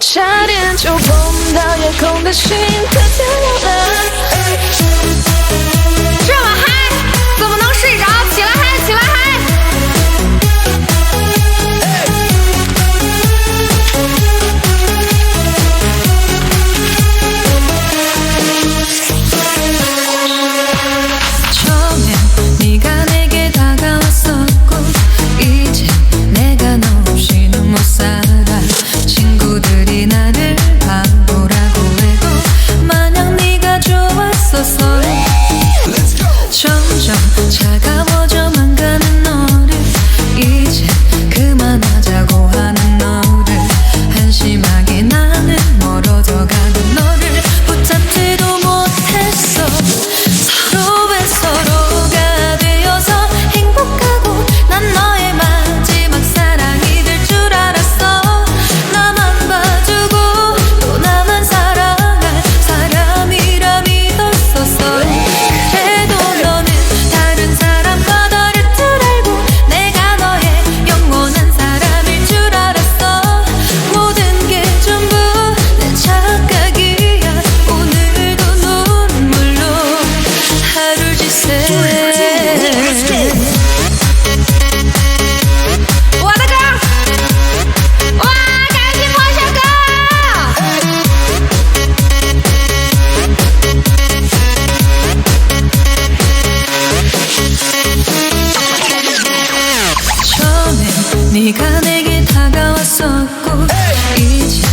差点就碰到夜空的星可天亮了 네. 네가 내게 다가왔었고 이제